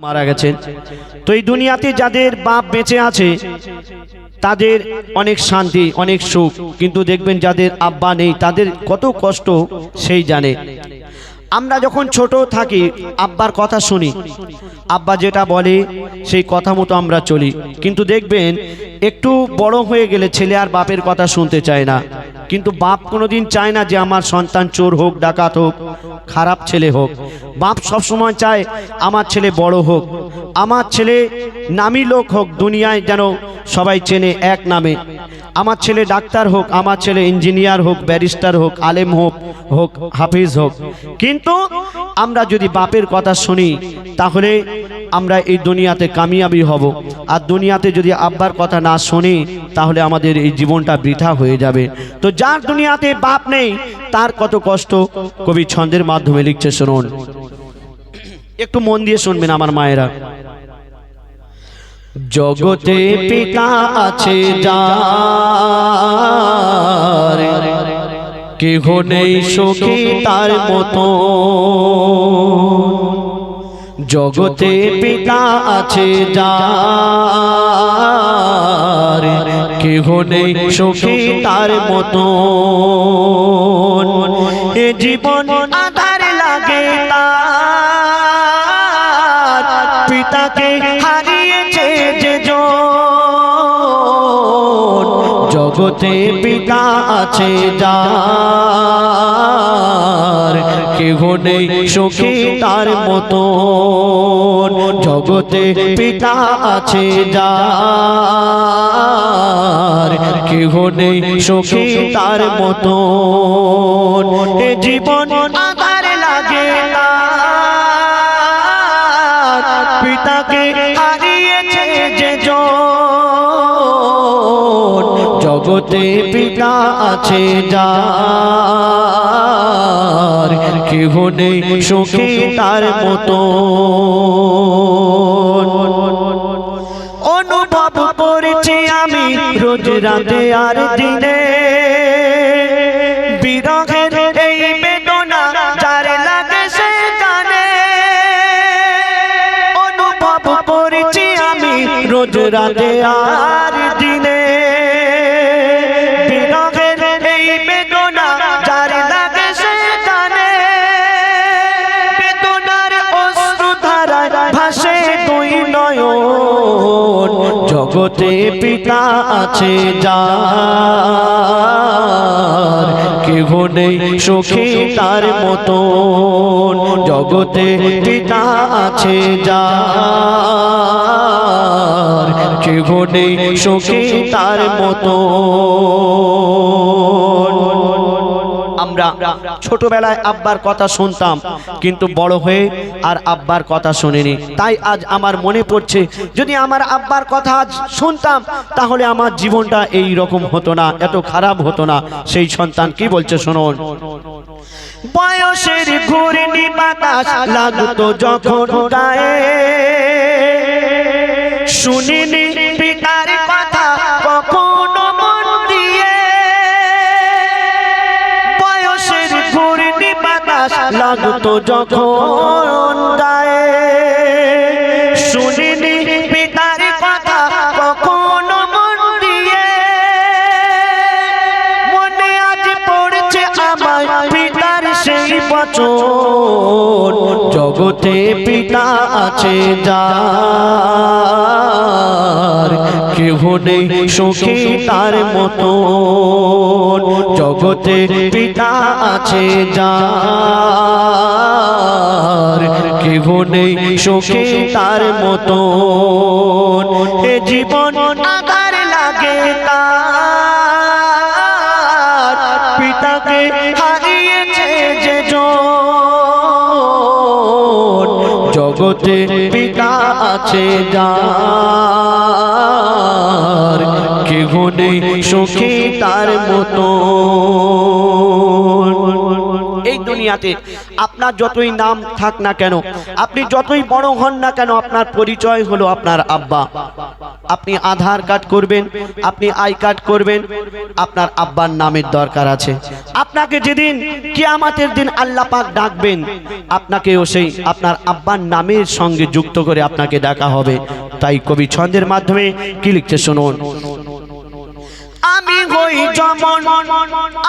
মারা গেছেন। তো এই দুনিয়াতে যাদের বাপ বেঁচে আছে, তাদের অনেক শান্তি, অনেক সুখ। কিন্তু দেখবেন যাদের আব্বা নেই, তাদের কত কষ্ট, সেই জানে। আমরা যখন ছোট থাকি, আব্বার কথা শুনি। আব্বা যেটা বলে, সেই কথা মতো আমরা চলি। কিন্তু দেখবেন, একটু বড় হয়ে গেলে ছেলে আর বাপের কথা শুনতে চায় না। কিন্তু বাপ কোনোদিন চায় না যে আমার সন্তান চোর হোক, ডাকাত হোক, খারাপ ছেলে হোক। বাপ সবসময় চায় আমার ছেলে বড় হোক। আমার ছেলে নামি লোক হোক, দুনিয়ায় যেন সবাই চেনে এক নামে। আমার ছেলে ডাক্তার হোক, আমার ছেলে ইঞ্জিনিয়ার হোক, ব্যারিস্টার হোক, আলেম হোক হোক, হাফিজ হোক। কিন্তু আমরা যদি বাপের কথা শুনি, তাহলে আমরা এই দুনিয়াতে কামিয়াবি হব। আর দুনিয়াতে যদি আব্বার কথা না শুনি তাহলে আমাদের এই জীবনটা বৃথা হয়ে যাবে। তো যার দুনিয়াতে বাপ নেই, তার কত কষ্ট? কবি ছন্দের মাধ্যমে লিখছে, শুনুন। একটু মন দিয়ে শুনবেন আমার মায়েরা। জগতে পিতা আছে কেহ নেই সখী তার মতো। জগতে পিতা আছে যার। কেহ নেই সখী তার মতো এ জীবন আধার লাগে তার। পিতাকে হারিয়েছে যে জগতে পিতা আছে যার। কেহ নেই সখী তার মতো জগতে পিতা আছে যার। কেহ নেই সখী তার মতো জীবন আধার লাগে পিতাকে হারিয়েছে যে জগতে পিতা আছে যার কেহ নেই সখী তার মতো অনুভব করেছি আমি রোজ রাতে আর দিনে। রোজ রাতে আর দিনে। পিতা আছে যার, কেহ নেই সখী তার মতো জগতে পিতা আছে যার, কেহ নেই সখী তার মতো আমরা ছোটবেলায় আব্বার কথা শুনতাম, কিন্তু বড় হয়ে আর আব্বার কথা শুনিনি। তাই আজ আমার মনে পড়ছে, যদি আমার আব্বার কথা আজ শুনতাম, তাহলে আমার জীবনটা এই রকম হতো না, এত খারাপ হতো না। সেই সন্তান কি বলছে শুনুন। বয়সের ঘূর্ণি বাতাস লাগতো যখন গায়ে। শুনিনি লাগতো যখন গায়ে। শুনিনি পিতার কথা কখনো মন দিয়ে। মনে আজ পড়ছে আমার পিতার সেই বচন। জগতে পিতা আছে যার নেই সখী তার মতো জগতে পিতা আছে যার, কেহ নেই সখী তার মতো এ জীবন আধার লাগে তার, পিতাকে হারিয়েছে যে জগতে পিতা আছে যার নেই সখী তার মতো এই দুনিয়াতে আপনার যতই নাম থাক না কেন, আপনি যতই বড় হন না কেন, আপনার পরিচয় হলো আপনার আব্বা। আপনি আধার কার্ড করবেন, আপনি আই কার্ড করবেন, আপনার আব্বার নামের দরকার আছে। আপনাকে যেদিন কিয়ামাতের দিন আল্লাহ পাক ডাকবেন, আপনাকেও সেই আপনার আব্বার নামের সঙ্গে যুক্ত করে আপনাকে ডাকা হবে। তাই কবি ছন্দের মাধ্যমে কি লিখছে শুনুন? আমি হই যেমন,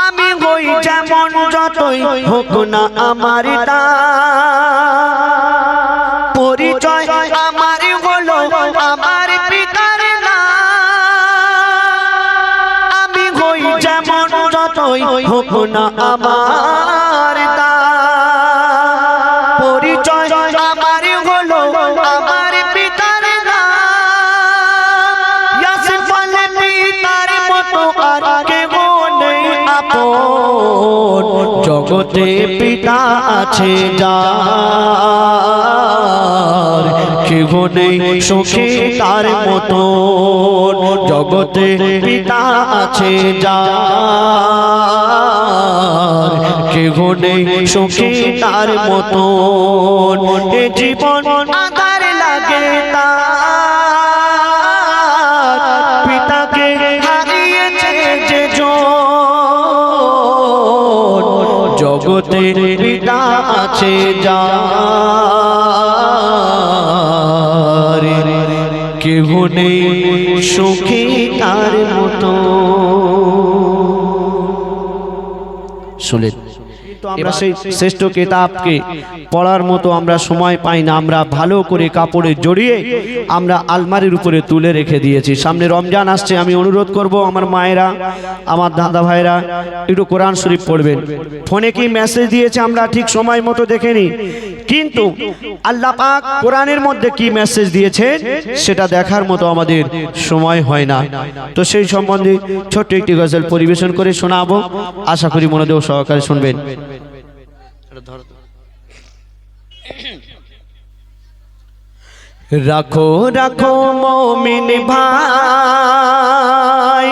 আমি হই যেমন যতই হোক না আমার পরিচয় আমার হলো আমার পিতার আমি হই যেমন যতই হোক না আমার আর জগতে পিতা আছে যার। কেহ নেই সুখী তার মতো জগতে পিতা আছে যার। কেহ নেই সুখী তার মতো জীবন জগতে পিতা আছে যা কেহ নেই সুখী তার মতো। তো আমরা সেই শ্রেষ্ঠ কেতাবকে পড়ার মতো আমরা সময় পাই না। আমরা ভালো করে কাপড়ে জড়িয়ে আমরা আলমারির উপরে তুলে রেখে দিয়েছি। সামনে রমজান আসছে, আমি অনুরোধ করব আমার মায়েরা, আমার দাদা ভাইরা, একটু কোরআন শরীফ পড়বেন। ফোনে কি মেসেজ দিয়েছে আমরা ঠিক সময় মতো দেখেনি কিন্তু আল্লাহ পাক কোরআনের মধ্যে কি মেসেজ দিয়েছে, সেটা দেখার মতো আমাদের সময় হয় না। তো সেই সম্বন্ধে ছোট্ট একটি গজল পরিবেশন করে শোনাবো। আশা করি মনোযোগ সহকারে শুনবেন। রাখো রাখো মমিন ভাই।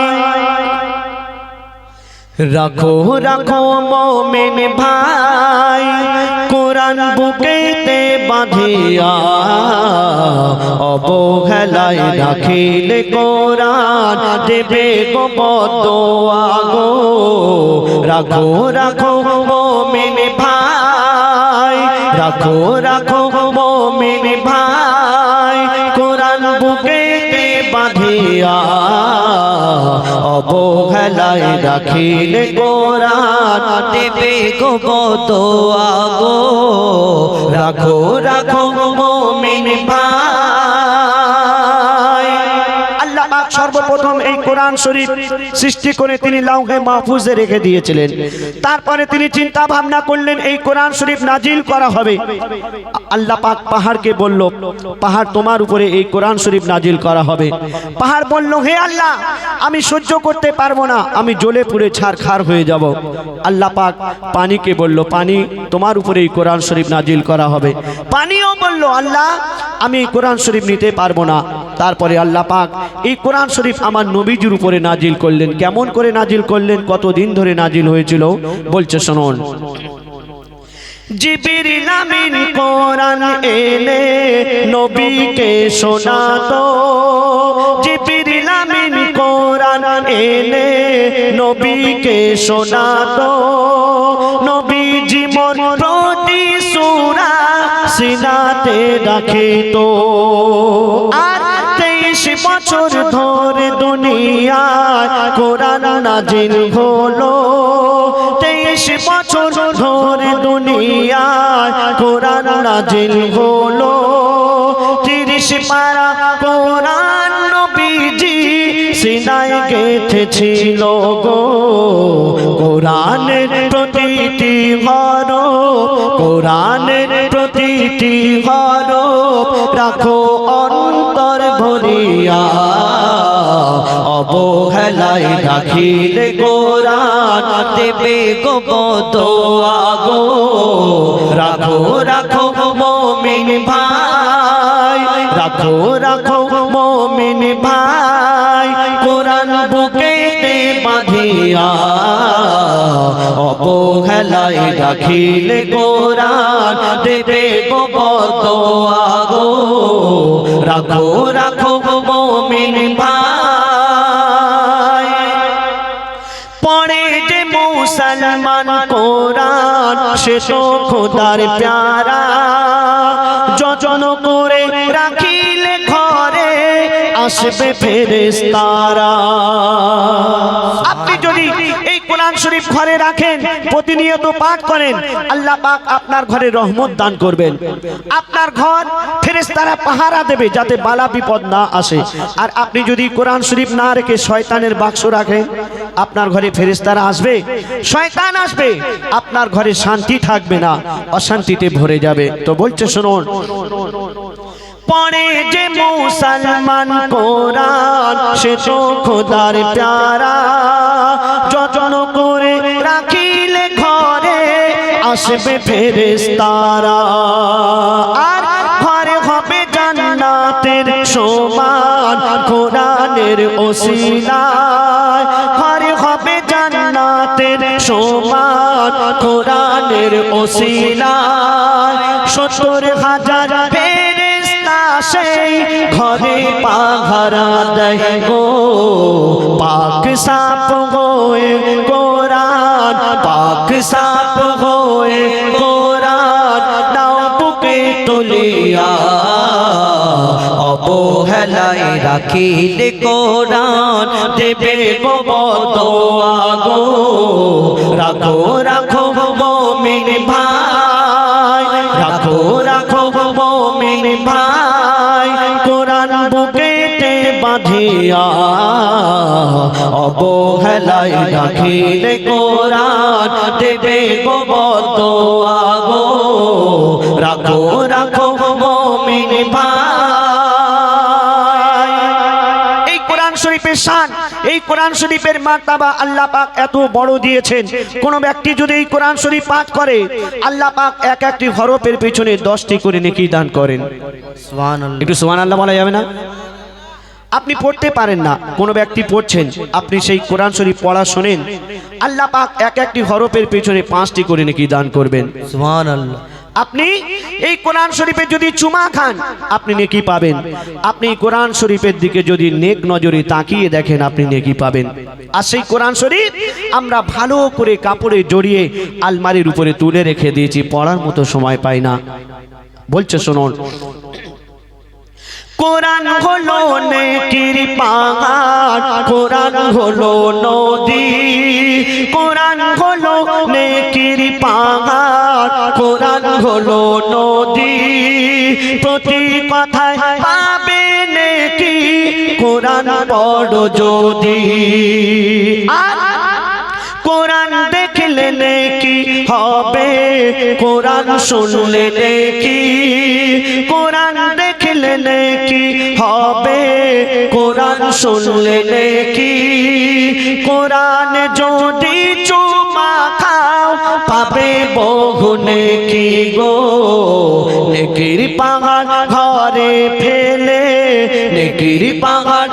রাখো রাখো মমিন ভাই। কোরআন বুকেতে বাঁধিয়া অবহেলায় রাখিলে কোরআন। দেবে গো বদোয়া গো। রাখো রাখো মমিন ভাই। রাখো রাখো মোমিন ভাই। কোরআন বুকে বাঁধিয়া অবহেলায় রাখিলে কোরআন। দেবে গো বদোয়া আগো রাখো রাখো মোমিন ভাই। কোরআন শরীফ সৃষ্টি করে তিনি লাউহে মাহফুজে রেখে দিয়েছিলেন। তারপরে তিনি চিন্তা ভাবনা করলেন, এই কোরআন শরীফ নাজিল করা হবে। আল্লাহ পাক পাহাড়কে বলল, পাহাড় তোমার উপরে এই কোরআন শরীফ নাজিল করা হবে। পাহাড় বলল, হে আল্লাহ, আমি সহ্য করতে পারব না, আমি জ্বলে পুড়ে ছারখার হয়ে যাব। আল্লাহ পাক পানিকে বলল, পানি তোমার উপরে এই কোরআন শরীফ নাজিল করা হবে। পানিও বলল, আল্লাহ, আমি কোরআন শরীফ নিতে পারব না। তারপরে আল্লাহ পাক এই কোরআন শরীফ আমার নবীজির উপরে নাজিল করলেন। কেমন করে নাজিল করলেন? কতদিন ধরে নাজিল হয়েছিল? বলছে, শুনুন। জিবিরিল আমিন কোরআন এনে নবীকে শোনাতো। জিবিরিল আমিন কোরআন এনে নবীকে শোনাতো। নবীজি মন প্রতি সূরা সিনাতে রাখিতো আর বছর ধরে দুনিয়ায় কোরআন নাজিল হলো। তেইশ বছর ধরে দুনিয়ায় কোরআন নাজিল হলো। তিরিশ পারা কোরআন নবীজি সিনাই গেথেছিল গো। কোরআনের প্রতিটি হর কোরআনের প্রতিটি হর রাখো। ভরিয়া অবহেলায় রাখিলে কোরআন দেবে গো বদোয়া গো রাখো রাখো মমিন ভাই, রাখো রাখো মমিন ভাই। কোরআন বুকেতে বাঁধিয়া অবহেলায় রাখিলে কোরআন দেবে গো বদোয়া গো রাখো রাখো মমিন ভাই। পড়ে যে মুসলমান কোরআন, সে তো খোদার প্যারা। যজন করে রাখিলে ঘরে আসবে ফেরেস্তারা শরীফ ঘরে রাখেন, প্রতিনিয়ত পাঠ করেন। আল্লাহ পাক আপনার ঘরে রহমত দান করবেন। আপনার ঘর ফেরেস্তারা পাহারা দেবে যাতে বালা বিপদ না আসে। আর আপনি যদি কোরআন শরীফ না রেখে শয়তানের বাক্স রাখেন, আপনার ঘরে ফেরেস্তারা আসবে। শয়তান আসবে। আপনার ঘরে শান্তি থাকবে না। অশান্তিতে ভরে যাবে। তো বলছে, শুনুন। পড়ে যে মুসলমান কোরআন, সে তো খোদার প্যারা। আসবে ফেরেস্তারা আর ঘরে হবে জান্নাতের সমান কোরআনের ওসিলায়। ঘরে হবে জান্নাতের সমান কোরআনের সত্তর হাজার ফেরেস্তা সেই ঘরে পাহারা দেয় গো। পাক সাপ হয়ে কোরআন, পাক সাপ হয়ে তুলিয়া অবহেলায় রাখিলে কোরআন। দেবে বদোয়া গো রাখো রাখো মমিন ভাই। রাখো রাখো মমিন ভাই। কোরআন বুকেতে বাঁধিয়া অবহেলায় রাখিলে কোরআন। দেবে বদোয়া গো রাখো রাখো মমিন ভাই। এই কোরআন শরীফের শান এই কোরআন শরীফের মার্তাবা আল্লাহ পাক এত বড় দিয়েছেন। কোন ব্যক্তি যদি এই কোরআন শরীফ পাঠ করে আল্লাহ পাক এক একটি হরফের পিছনে দশটি করে নেকি দান করেন। একটু সোহান আল্লাহ বলা যাবে না? আপনি পড়তে পারেন না কোনো ব্যক্তি পড়ছেন আপনি সেই কোরআন শরীফ পড়া শোনেন আল্লাহ পাক এক একটি হরফের পিছনে পাঁচটি করে নাকি দান করবেন। আল্লাহ আপনি এই কোরআন শরীফের যদি চুমা খান, আপনি নেকি পাবেন। আপনি কোরআন শরীফের দিকে যদি নেক নজরে তাকিয়ে দেখেন, আপনি নেকি পাবেন। আর সেই কোরআন শরীফ আমরা ভালো করে কাপড়ে জড়িয়ে আলমারির উপরে তুলে রেখে দিয়েছি, পড়ার মতো সময় পাই না। বলছে, শুনুন। কোরআন হলো নেকির পাহাড়, কোরআন হলো নদী, কোরআন হলো নেকির পাহাড়। কোরআন যদি। কোরআন দেখলে নেকি হবে? কোরআন শুনলে নেকি? কোরআন দেখলে নেকি হবে? কোরআন শুনলে নেকি? কোরআন যদি চুমা খাও, পাবে বহু নেকি গো। নেকির পাহাড় ঘরে ফেলে, নেকির পাহাড়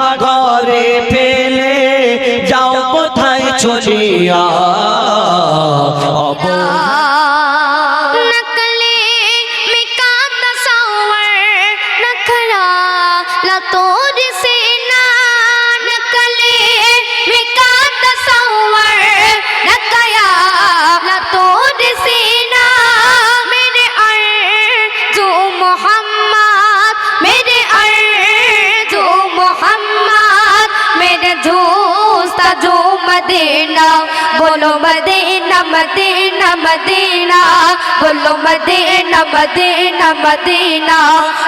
बोलो मदीना मदीना मदीना बोलो मदीना मदीना मदीना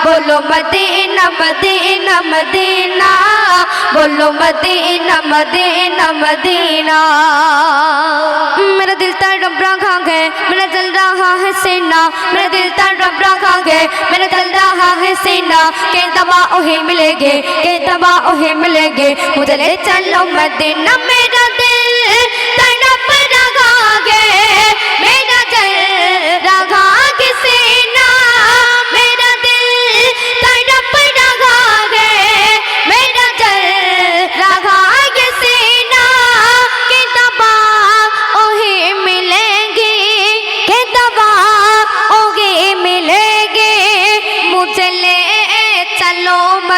बोलो मदीना मदीना मदीना बोलो मदीना मदीना मदीना मेरा दिल तड़प रहा है मेरा जल रहा है सीना मेरा दिल तड़प रहा है मेरा जल रहा है सीना के दवा ओहे मिलेगे के दवा ओहे मिलेगे मुझे ले चलो मदीना मेरा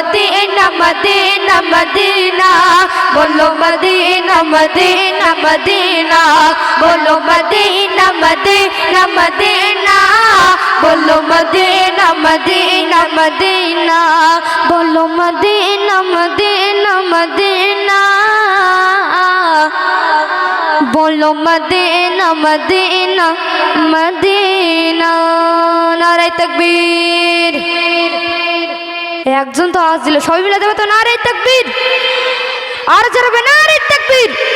মদিনা মদিনা মদিনা। বলো মদিনা মদিনা মদিনা। বলো মদিনা মদিনা মদিনা। বলো মদিনা মদিনা মদিনা। বলো মদিনা মদিনা মদিনা। বলো মদিনা মদিনা মদিনা। নারায় তকবীর। একজন তো আওয়াজ দিল। সবাই মিলে দেবে তো না রে তাকবীর। আর যারা নারাই তাকবীর।